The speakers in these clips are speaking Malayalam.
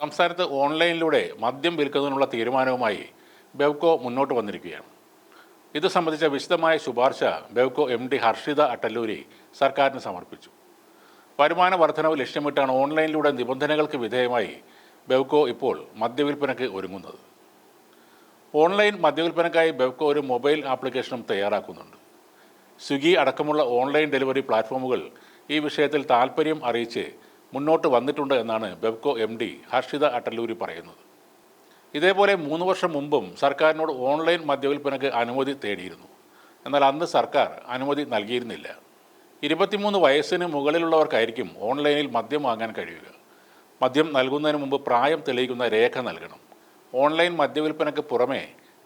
സംസ്ഥാനത്ത് ഓൺലൈനിലൂടെ മദ്യം വിൽക്കുന്നതിനുള്ള തീരുമാനവുമായി ബെവ്കോ മുന്നോട്ട് വന്നിരിക്കുകയാണ്. ഇത് സംബന്ധിച്ച വിശദമായ ശുപാർശ ബെവ്കോ എം ഡി ഹർഷിത അട്ടല്ലൂരി സർക്കാരിന് സമർപ്പിച്ചു. വരുമാന വർധനവ് ലക്ഷ്യമിട്ടാണ് ഓൺലൈനിലൂടെ നിബന്ധനകൾക്ക് വിധേയമായി ബെവ്കോ ഇപ്പോൾ മദ്യവിൽപ്പനയ്ക്ക് ഒരുങ്ങുന്നത്. ഓൺലൈൻ മദ്യവിൽപ്പനയ്ക്കായി ബെവ്കോ ഒരു മൊബൈൽ ആപ്ലിക്കേഷനും തയ്യാറാക്കുന്നുണ്ട്. സ്വിഗ്ഗി അടക്കമുള്ള ഓൺലൈൻ ഡെലിവറി പ്ലാറ്റ്ഫോമുകൾ ഈ വിഷയത്തിൽ താൽപ്പര്യം അറിയിച്ച് മുന്നോട്ട് വന്നിട്ടുണ്ട് എന്നാണ് ബെബ്കോ എം ഡി ഹർഷിത അട്ടല്ലൂരി പറയുന്നത്. ഇതേപോലെ മൂന്ന് വർഷം മുമ്പും സർക്കാരിനോട് ഓൺലൈൻ മദ്യവിൽപ്പനയ്ക്ക് അനുമതി തേടിയിരുന്നു. എന്നാൽ അന്ന് സർക്കാർ അനുമതി നൽകിയിരുന്നില്ല. ഇരുപത്തിമൂന്ന് വയസ്സിന് മുകളിലുള്ളവർക്കായിരിക്കും ഓൺലൈനിൽ മദ്യം വാങ്ങാൻ കഴിയുക. മദ്യം നൽകുന്നതിന് മുമ്പ് പ്രായം തെളിയിക്കുന്ന രേഖ നൽകണം. ഓൺലൈൻ മദ്യവിൽപ്പനയ്ക്ക് പുറമേ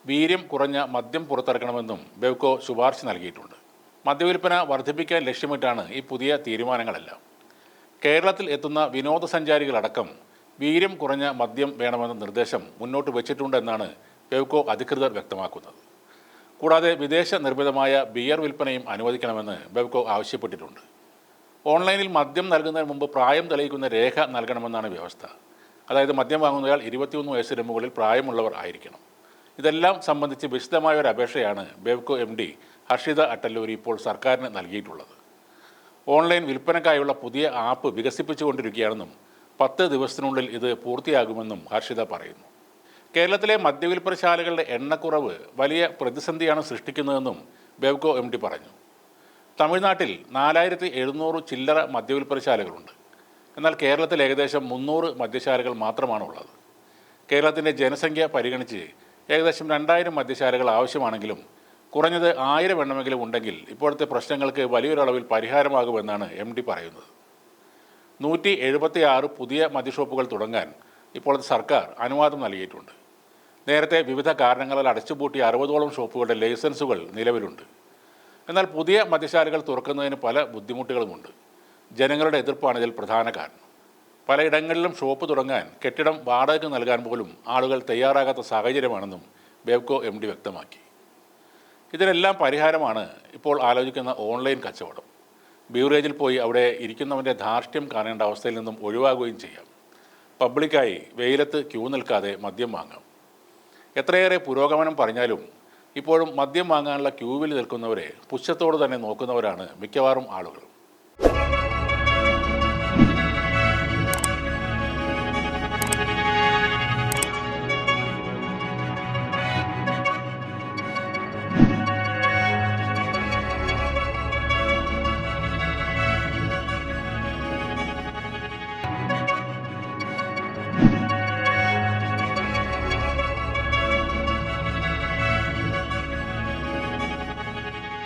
വീര്യം കുറഞ്ഞ മദ്യം പുറത്തിറക്കണമെന്നും ബെവ്കോ ശുപാർശ നൽകിയിട്ടുണ്ട്. മദ്യവിൽപ്പന വർദ്ധിപ്പിക്കാൻ ലക്ഷ്യമിട്ടാണ് ഈ പുതിയ തീരുമാനങ്ങളെല്ലാം. കേരളത്തിൽ എത്തുന്ന വിനോദസഞ്ചാരികളടക്കം വീര്യം കുറഞ്ഞ മദ്യം വേണമെന്ന നിർദ്ദേശം മുന്നോട്ട് വച്ചിട്ടുണ്ടെന്നാണ് ബെവ്കോ അധികൃതർ വ്യക്തമാക്കുന്നത്. കൂടാതെ വിദേശ നിർമ്മിതമായ ബിയർ വിൽപ്പനയും അനുവദിക്കണമെന്ന് ബെവ്കോ ആവശ്യപ്പെട്ടിട്ടുണ്ട്. ഓൺലൈനിൽ മദ്യം നൽകുന്നതിന് മുമ്പ് പ്രായം തെളിയിക്കുന്ന രേഖ നൽകണമെന്നാണ് വ്യവസ്ഥ. അതായത് മദ്യം വാങ്ങുന്നയാൾ ഇരുപത്തിയൊന്ന് വയസ്സിന് മുകളിൽ പ്രായമുള്ളവർ ആയിരിക്കണം. ഇതെല്ലാം സംബന്ധിച്ച് വിശദമായ ഒരു അപേക്ഷയാണ് ബെവ്കോ എം ഡി ഹർഷിത അട്ടല്ലൂരി ഇപ്പോൾ സർക്കാരിന് നൽകിയിട്ടുള്ളത്. ഓൺലൈൻ വിൽപ്പനക്കായുള്ള പുതിയ ആപ്പ് വികസിപ്പിച്ചുകൊണ്ടിരിക്കുകയാണെന്നും പത്ത് ദിവസത്തിനുള്ളിൽ ഇത് പൂർത്തിയാകുമെന്നും ഹർഷിത പറയുന്നു. കേരളത്തിലെ മദ്യവിൽപ്പനശാലകളുടെ എണ്ണക്കുറവ് വലിയ പ്രതിസന്ധിയാണ് സൃഷ്ടിക്കുന്നതെന്നും ബെവ്കോ എം ഡി പറഞ്ഞു. തമിഴ്നാട്ടിൽ നാലായിരത്തി എഴുന്നൂറ് ചില്ലറ മദ്യവിൽപ്പനശാലകളുണ്ട്. എന്നാൽ കേരളത്തിൽ ഏകദേശം മുന്നൂറ് മദ്യശാലകൾ മാത്രമാണ് ഉള്ളത് കേരളത്തിന്റെ ജനസംഖ്യ പരിഗണിച്ച് ഏകദേശം രണ്ടായിരം മദ്യശാലകൾ ആവശ്യമാണെങ്കിലും കുറഞ്ഞത് ആയിരം എണ്ണമെങ്കിലും ഉണ്ടെങ്കിൽ ഇപ്പോഴത്തെ പ്രശ്നങ്ങൾക്ക് വലിയൊരളവിൽ പരിഹാരമാകുമെന്നാണ് എം ഡി പറയുന്നത്. നൂറ്റി എഴുപത്തി ആറ് പുതിയ മദ്യഷോപ്പുകൾ തുടങ്ങാൻ ഇപ്പോഴത്തെ സർക്കാർ അനുവാദം നൽകിയിട്ടുണ്ട്. നേരത്തെ വിവിധ കാരണങ്ങളാൽ അടച്ചുപൂട്ടിയ അറുപതോളം ഷോപ്പുകളുടെ ലൈസൻസുകൾ നിലവിലുണ്ട്. എന്നാൽ പുതിയ മദ്യശാലകൾ തുറക്കുന്നതിന് പല ബുദ്ധിമുട്ടുകളുമുണ്ട്. ജനങ്ങളുടെ എതിർപ്പാണ് ഇതിൽ പ്രധാന കാരണം. പലയിടങ്ങളിലും ഷോപ്പ് തുടങ്ങാൻ കെട്ടിടം വാടകയ്ക്ക് നൽകാൻ പോലും ആളുകൾ തയ്യാറാകാത്ത സാഹചര്യമാണെന്നും ബേവ്കോ എം വ്യക്തമാക്കി. ഇതിനെല്ലാം പരിഹാരമാണ് ഇപ്പോൾ ആലോചിക്കുന്ന ഓൺലൈൻ കച്ചവടം. ബ്യൂറേജിൽ പോയി അവിടെ ഇരിക്കുന്നവന്റെ ധാർഷ്ട്യം കാണേണ്ട അവസ്ഥയിൽ നിന്നും ഒഴിവാകുകയും ചെയ്യാം. പബ്ലിക്കായി വെയിലത്ത് ക്യൂ നിൽക്കാതെ മദ്യം വാങ്ങാം. എത്രയേറെ പുരോഗമനം പറഞ്ഞാലും ഇപ്പോഴും മദ്യം വാങ്ങാനുള്ള ക്യൂവിൽ നിൽക്കുന്നവരെ പുച്ഛത്തോട് തന്നെ നോക്കുന്നവരാണ് മിക്കവാറും ആളുകൾ.